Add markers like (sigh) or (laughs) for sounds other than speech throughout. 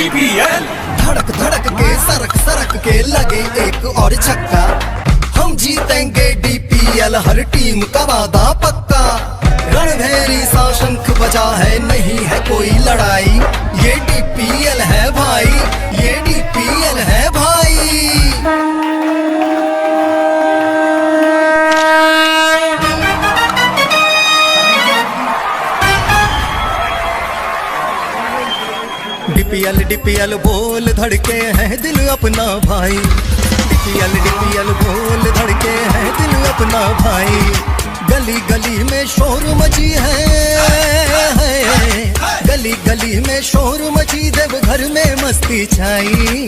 DPL धड़क धड़क के, सरक सरक के लगे एक और छक्का। हम जीतेंगे डीपीएल हर टीम का वादा पक्का। रणभेरी सा शंख बजा है, नहीं है कोई लड़ाई। ये डीपीएल है भाई। डीपीएल डिपियल बोल धड़के हैं दिल अपना भाई। डिपियल डिपियल बोल धड़के हैं दिल अपना भाई। गली गली में शोर मची है गली गली में शोर मची देव घर में मस्ती छाई।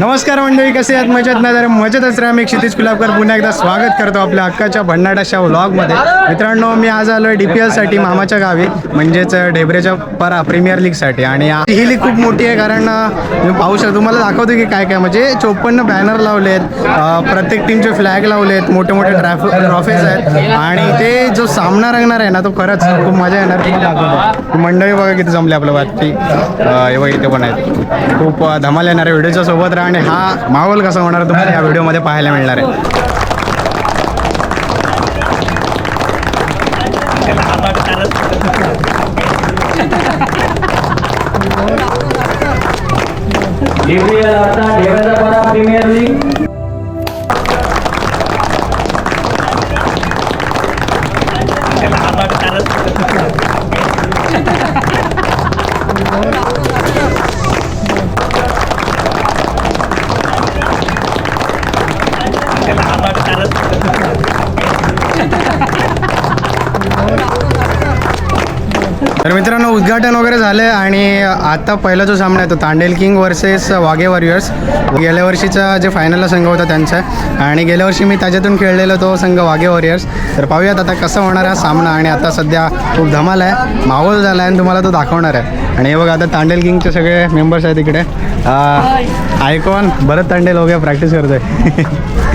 नमस्कार मंडळी कसे आहेत? मजेत नाही तर मजेतच राहा. मी क्षितिज कुलाबकर. पुन्हा एकदा स्वागत करतो आपल्या हक्काच्या भन्नाटाच्या व्लॉगमध्ये मित्रांनो मी आज आलो आहे डी पी एलसाठी मामाच्या गावी म्हणजेच ढेबरेच्या परा प्रीमियर लीगसाठी आणि ही लीग खूप मोठी आहे कारण मी पाहू शकतो तुम्हाला दाखवतो की काय काय म्हणजे चोपन्न बॅनर लावले आहेत प्रत्येक टीमचे फ्लॅग लावले आहेत मोठे मोठे ट्रॅफ ट्रॉफीज आहेत. आणि ते जो सामना रंगणार आहे ना तो खरंच खूप मजा येणार दाखवतो मंडळी बघा किती जमले आपल्या बातची. हे इथे पण आहेत. खूप धमाल येणार आहे. व्हिडिओच्या सोबत राहा आणि हा माहोल कसा होणार तुम्हाला या व्हिडिओमध्ये पाहायला मिळणार आहे. आता प्रीमियर तर मित्रांनो उद्घाटन वगैरे झालं आहे आणि आता पहिला जो सामना आहे तो Tandel king versus Waghe warriors गेल्या वर्षीचा जे फायनलला संघ होता त्यांचा आणि गेल्या वर्षी मी त्याच्यातून खेळलेला तो संघ वाघे वॉरियर्स तर पाहूयात आता कसा होणार हा सामना आणि आता सध्या खूप धमाल आहे माहोल झाला आहे आणि तुम्हाला तो दाखवणार आहे. आणि हे बघा आता तांडेल किंगचे सगळे मेंबर्स आहेत इकडे. आयकॉन भरत तांडेल हो गया प्रॅक्टिस करतोय. (laughs)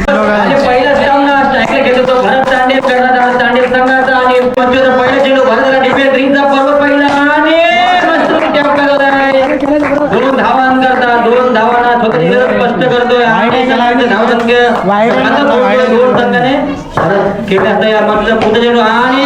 आणि पहिला सामना स्ट्राईकला घेत होतो भरत तांडेल कर्णधार तांडेल संघाचा आणि पंचवीस पहिला चेंडू भरताना डीपीएल रिंगचा पर्व पहिला आणि मस्त टॅप लागला आहे दोन धावां करता दोन धावांना स्वतःची गरज स्पष्ट करतोय धावसंख्य आता दोन खेळण्यास तयार म्हटलं पुढे चेंडू आणि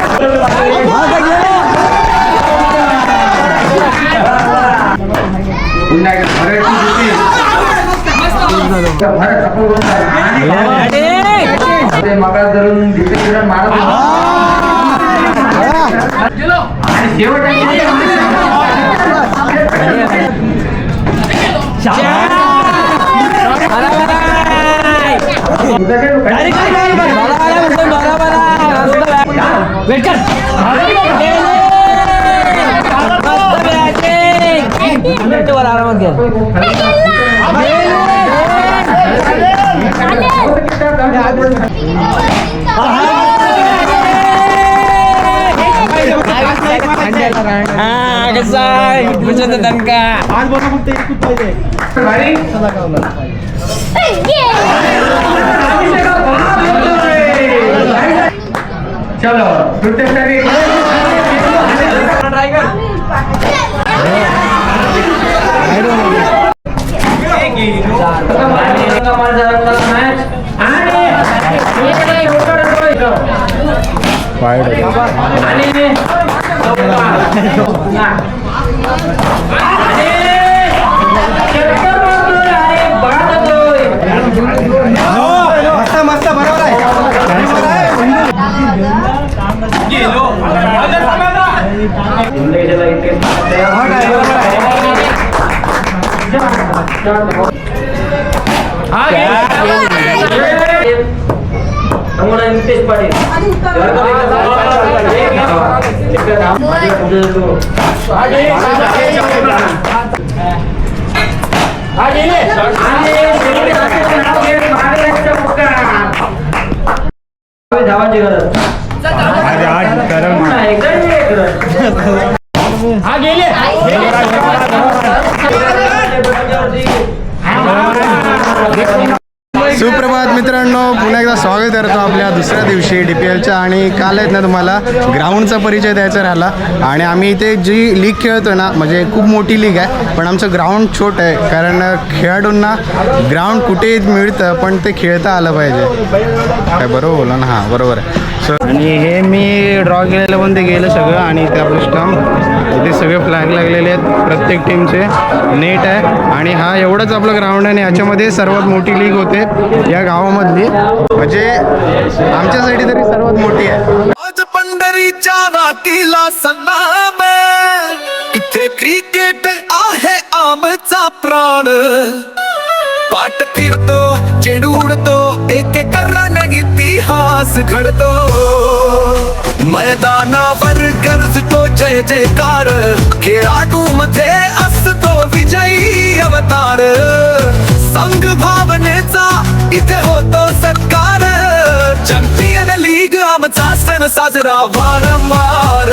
लेग अंपायर लेग तेवीस धावा जुटी. भरत सफल होत आहे. आणि ते मगा धरून डिफेन्सला मारत चलो दुसऱ्या साठी मस्त नितेश पाटील धावांची गरज हा गेले सुप्रभात मित्रांनो पुन्हा एकदा स्वागत करतो आपल्या दुसऱ्या दिवशी डी पी एलच्या आणि काल आहेत ना तुम्हाला ग्राउंडचा परिचय द्यायचा राहिला. आणि आम्ही इथे जी लीग खेळतो ना म्हणजे खूप मोठी लीग आहे पण आमचं ग्राउंड छोटं आहे. कारण खेळाडूंना ग्राउंड कुठेही मिळतं पण ते खेळता आलं पाहिजे. काय बरोबर बोला ना? हां बरोबर आहे. आणि हे मी ड्रॉ केलेलं पण ते गेलं सगळं आणि त्या आपलं स्टंप इथे सगळे फ्लॅग लागलेले आहेत प्रत्येक टीमचे नेट आहे. आणि हा एवढंच आपलं ग्राउंड आहे आणि याच्यामध्ये सर्वात मोठी लीग होते या गावामधली. म्हणजे आमच्यासाठी तरी सर्वात मोठी आहे. आज पंढरीच्या रातीला सन्नाम इथे क्रिकेट आहे आमचा प्राण. पाठ फिरतो चेंडू उडतो एक एक रन इतिहास घडतो मैदानावर गरजतो जय जयकार खेळाडू मध्ये असतो विजयी अवतार संघ भावनेचा इथे होतो सत्कार चॅम्पियन लीग आमचा सण साजरा वारंवार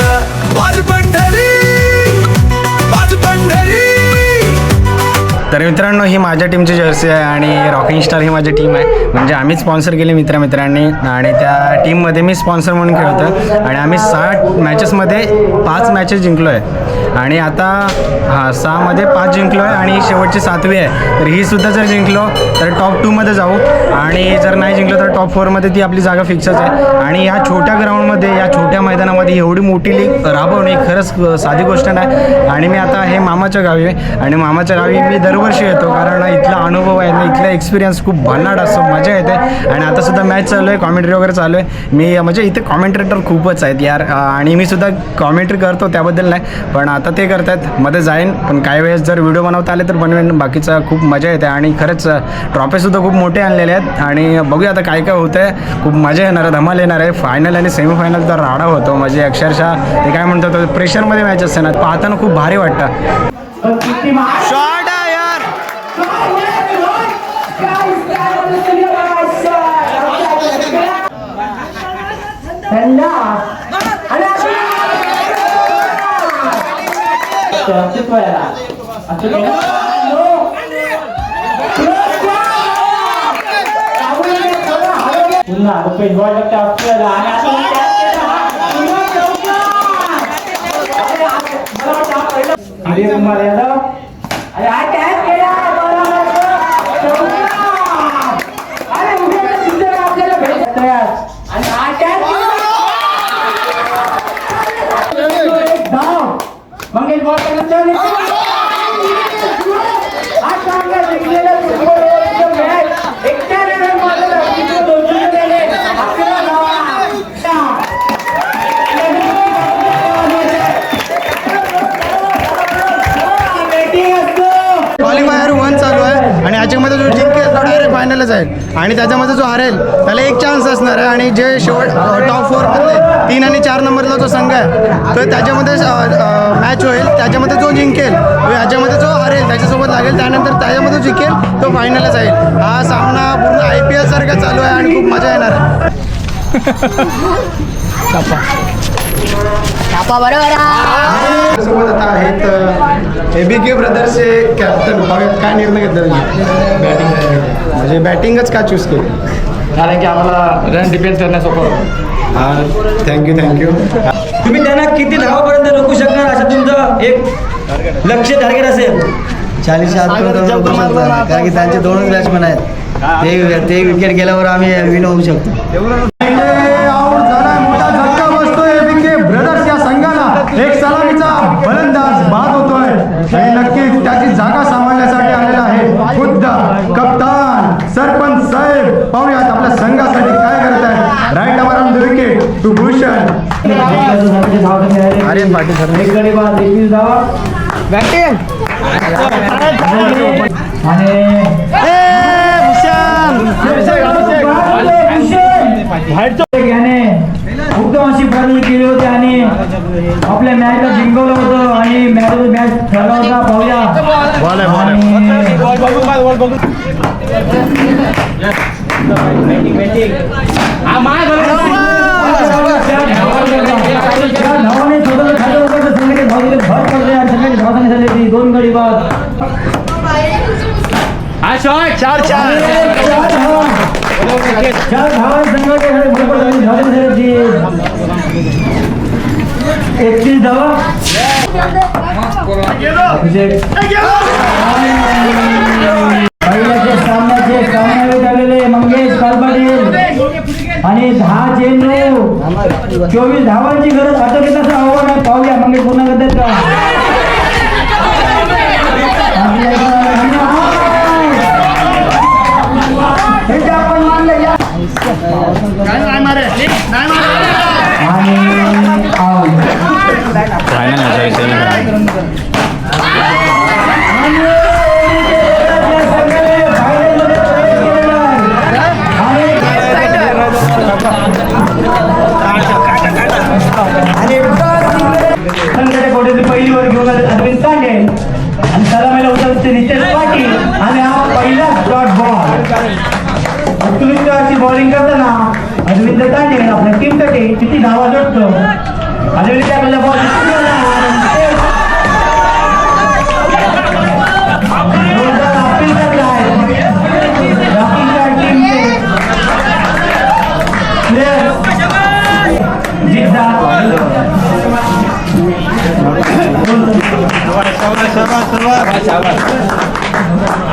तर मित्रांनो ही माझ्या टीमची जर्सी आहे आणि रॉकिंग स्टार ही माझी टीम आहे. म्हणजे आम्ही स्पॉन्सर केली मित्रामित्रांनी आणि त्या टीममध्ये मी स्पॉन्सर म्हणून खेळतो आणि आम्ही साठ मॅचेसमध्ये पाच मॅचेस जिंकलो आहे आणि आता हां सहामध्ये पाच जिंकलो आहे आणि शेवटची सातवी आहे. तर ही सुद्धा जर जिंकलो तर टॉप टूमध्ये जाऊ. आणि जर नाही जिंकलो तर टॉप फोरमध्ये ती आपली जागा फिक्सच आहे. आणि या छोट्या ग्राउंडमध्ये या छोट्या मैदानामध्ये एवढी मोठी लीग राबवणे ही खरंच साधी गोष्ट नाही. आणि मी आता हे मामाच्या गावी आहे. आणि मामाच्या गावी मी दरवर्षी येतो कारण इथला अनुभव आहे ना इथला एक्सपिरियन्स खूप भन्नाट असतो मजा येते. आणि आता सुद्धा मॅच चालू आहे कॉमेंट्री वगैरे चालू आहे. मी म्हणजे इथे कॉमेंट्रेटर खूपच आहेत यार. आणि मी सुद्धा कॉमेंट्री करतो त्याबद्दल नाही. पण आता ते करतात. मध्ये जाईन पण काही वेळेस जर व्हिडिओ बनवता आले तर बनवेन. बाकीचं खूप मजा येते. आणि खरंच ट्रॉफीसुद्धा खूप मोठे आणलेले आहेत. आणि बघूया आता काय काय होतं आहे खूप मजा येणार आहे धमाल येणार आहे. फायनल आणि सेमीफायनल तर राडा होतो. म्हणजे अक्षरशः ते काय म्हणतात प्रेशरमध्ये मॅच असते ना पाहताना खूप भारी वाटतं. शॉट आहे यार पुन्हा रुपये दोन टक्के आपल्याला आणि आता मी catch केला. अरे कुमार यादव अरे हा catch केला. अरे उद्या तर तिथे आपल्याला भेटत तयार. आणि हा catch केला. एक धाव. मंगेश बॉल करत हा चांगला जिंकलेला फुटबॉल मॅच एकट्या रन मारला तिथे दोनशे गेले अकरा धावा बॅटिंग असतो क्वालिफायर वन चालू आहे. आणि याच्यामध्ये जो जिंकेल फायनलच जाईल आणि त्याच्यामध्ये जो हारेल त्याला एक चान्स असणार आहे. आणि जे शेवट टॉप फोरमधले तीन आणि चार नंबरला जो संघ आहे तर त्याच्यामध्ये मॅच होईल. त्याच्यामध्ये जो जिंकेल. तो याच्यामध्ये जो हारेल त्याच्यासोबत लागेल. त्यानंतर त्याच्यामध्ये जो जिंकेल तो फायनलच जाईल हा सामना पूर्ण आय पी एल सारखा चालू आहे आणि खूप मजा येणार आहे. (laughs) बरोबर सोबत आता आहेत ए बी ब्रदर्सचे कॅप्टन बघा काय निर्णय घेतला तुम्ही बॅटिंग म्हणजे बॅटिंगच का चूज केली कारण की आम्हाला रन डिफेन्स करण्यास सोपं होतं थँक्यू थँक्यू तुम्ही त्यांना किती धावापर्यंत रोखू शकणार असं तुमचं एक लक्ष टार्गेट असेल चाळीस कारण की त्यांचे दोनच बॅट्समॅन आहेत ते ते विकेट गेल्यावर आम्ही विन होऊ शकतो आऊट झाला मोठा धक्का बसतोय विखे ब्रदर्स या संघाला एक सलामीचा फलंदाज बाद होतोय आणि नक्कीच त्याची जागा सांभाळण्यासाठी आलेला आहे खुद्द कप्तान सरपंच साहेब पाहूयात आपल्या संघासाठी काय करत आहे right over on the wicket to Bhushan Aryan Patil sir एक गडी बाद एकवीस धावा आणि याने उत्तम अशी बदल केली होती आणि आपल्या मॅचला जिंकवलं होतं आणि मॅच मॅच ठरला होता. पाहूया. आणि- धावाने स्वतःला खाली उतरलं, संघाचे धाव दिले, भर पडले आणि संघाची धावसंख्या झाली होती दोन गडी बाद चार चार धावा चार धावा संघाचे झाले, भर पडले, धावसंख्या झाली होती एकतीस धावा अभिषेक पहिल्याचे सामन्याचे सामनावीर झालेले मंगेश कालपाटील आणि दहा चेंडू चोवीस धावांची गरज आटोक्यात असं आव्हान आहे? पाहूया मग पूर्ण करतात का? आपण मानलं या आणि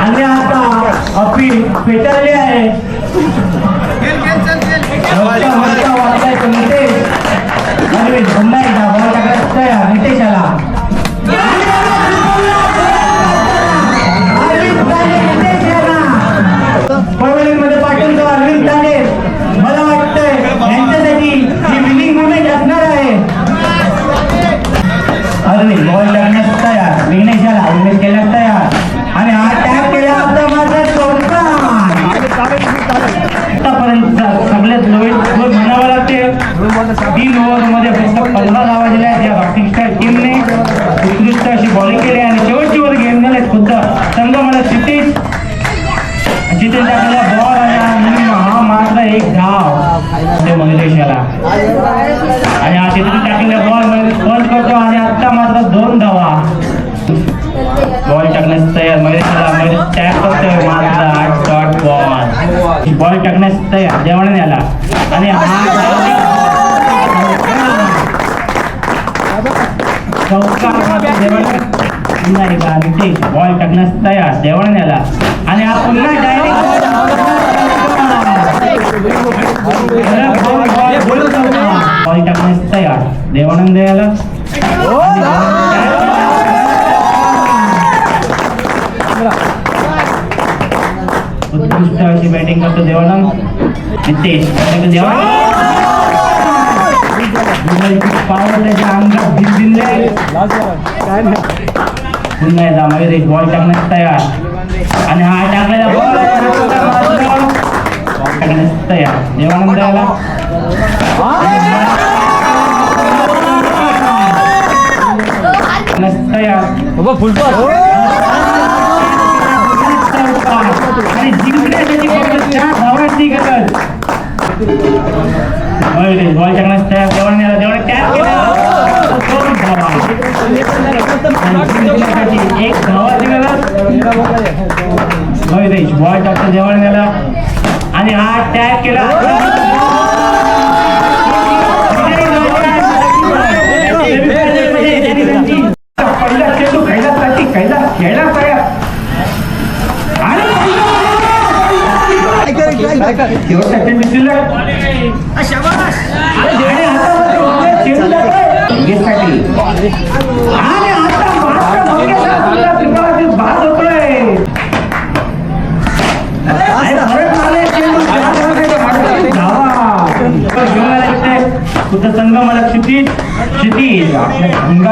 आणि आता अपील पेटरले आहे. पुन्हा एकदा नितेश बॉल टाकण्यास तयार जेवण याला आणि हा पुन्हा डायरेक्ट बॉल. टाकण्यास तयार. देवानंद याला उत्कृष्ट अशी बॅटिंग करतो देवानंद नितेश देवानंद पावर त्याच्या अंगात भिनभिनले पुन्हा एकदा मयुरेश बॉल टाकण्यास तयार आणि हा टाकलेला बॉल टाकण्यास तयार देवानंद तयार आणि जिंकण्यासाठी फक्त चार धावांची गरज मयुरेश बॉल टाकण्यास तयार देवाने देवाने कॅच केला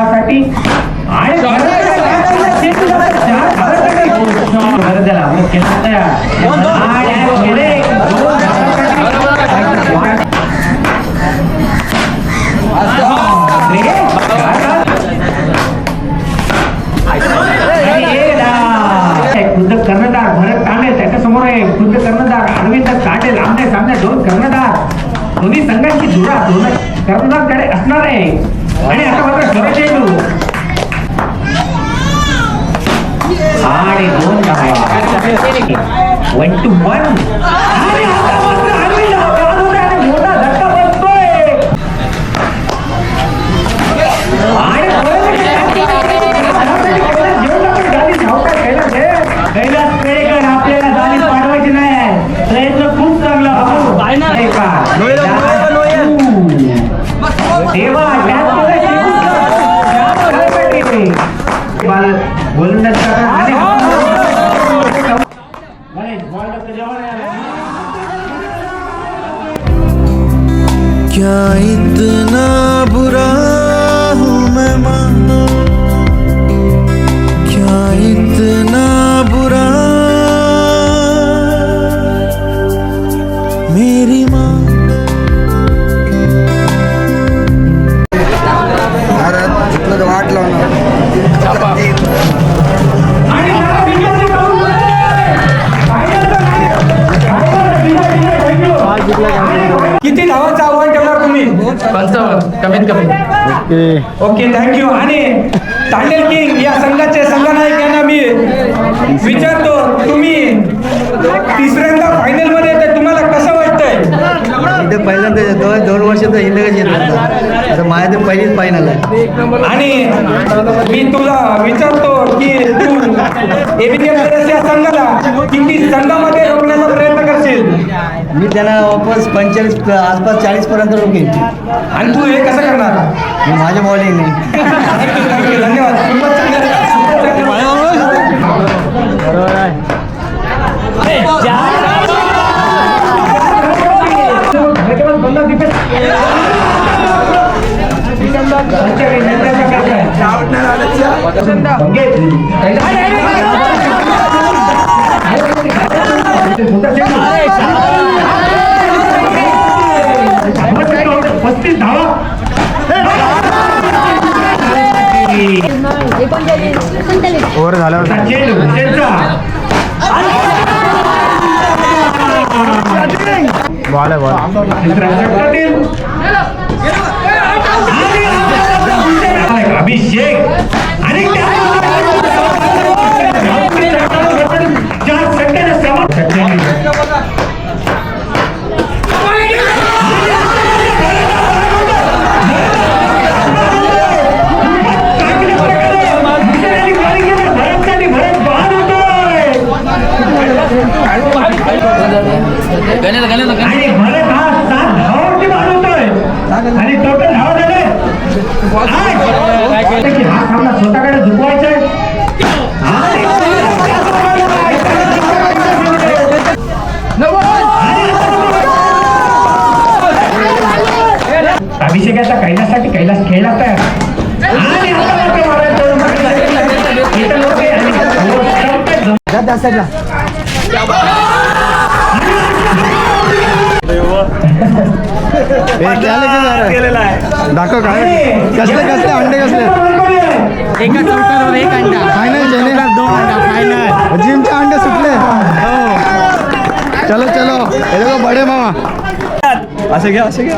बापरे. काय खुद्द कर्णधार भरत तांबे त्याच्यासमोर आहे खुद्द कर्णधार अरविंद काटे लांबणे सामने दोन कर्णधार. दोन्ही संघांची जुळा दोन कर्णधारकडे असणार आहे. आणि आता मात्र कमी ओके थँक्यू आणि तांडेल किंग या संघाचे संघनायक यांना मी विचारतो तुम्ही तिसऱ्यांदा फायनलमध्ये येते तुम्हाला कसं वाटतंय इथे पहिल्यांदा दोन दोन वर्ष तर इंडियाच येत होता आता? माझ्या ते पहिलीच फायनल आहे. आणि मी तुला विचारतो की तू संघाला किती संघामध्ये रोखण्याचा प्रयत्न करशील? मी त्यांना वापस पंचेचाळीस आसपास चाळीस पर्यंत रोखेन. आणि तू हे कसं करणार? मी माझ्या बॉलिंगने (laughs) हे की जरा? दाखव काय? कसले कसले अंडे कसले? एका चौकावर एक अंडा. फायनल दोन अंडा. फायनल जिमचे अंडे सुटले? हो. चलो चलो. हे लोक बडे मामा. असे घ्या असे घ्या.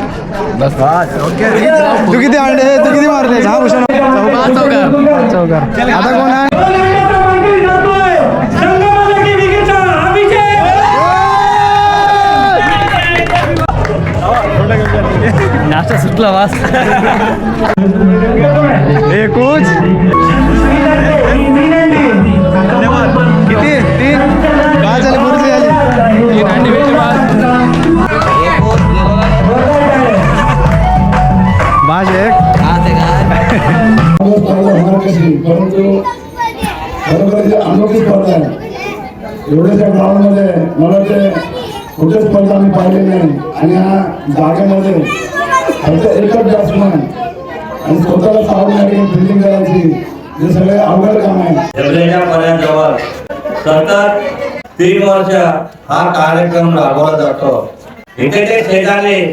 बस. ओके तू किती अंडे तू किती मारले? दहा भूषण चौकार चौकार. आता कोण आहे? नाश्ता सुटला वास. एकूच जागेमध्ये फक्त एकच बॅट्समॅन आणि स्वतःला सावध फिल्डिंग करायची हे सगळे अवघड काम आहे. जमलेल्या सतत तीन वर्ष हा कार्यक्रम राबवला जातो. इथे ते शेजारी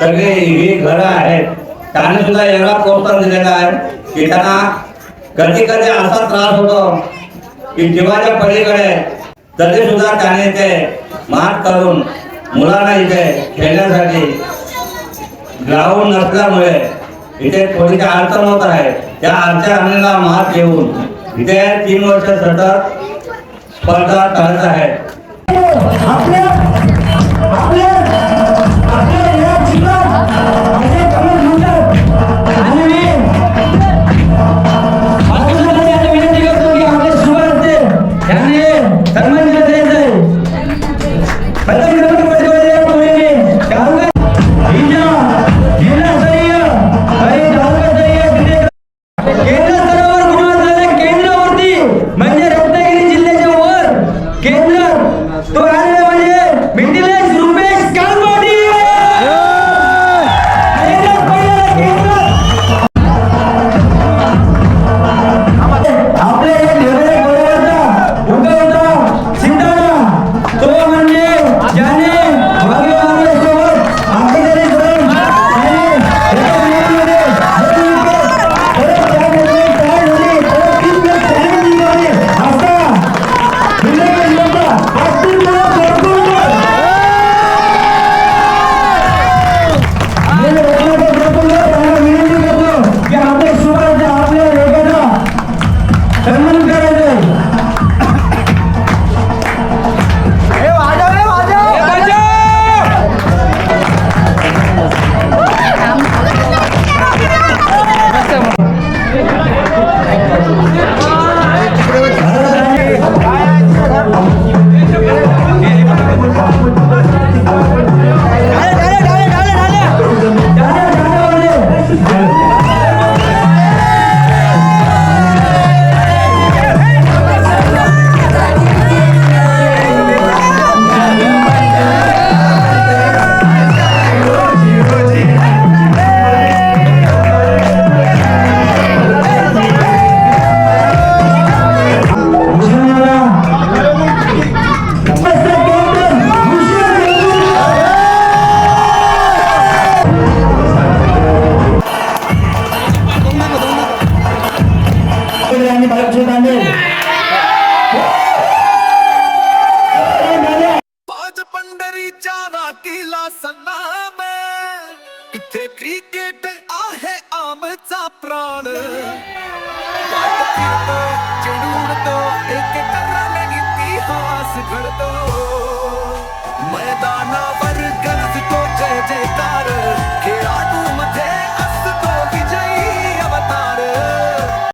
सगळे ही घरं आहेत त्याने सुद्धा एवढा प्रोत्साहन दिलेला आहे की त्यांना कधी कधी असा त्रास होतो की जीवाच्या पलीकडे तरी सुद्धा त्याने ते मात करून मुलांना इथे खेळण्यासाठी ग्राउंड नसल्यामुळे इथे थोडीशी अडचण होत आहे त्या अडचणीला मात घेऊन इथे तीन वर्ष सतत स्पर्धा चालत आहेत.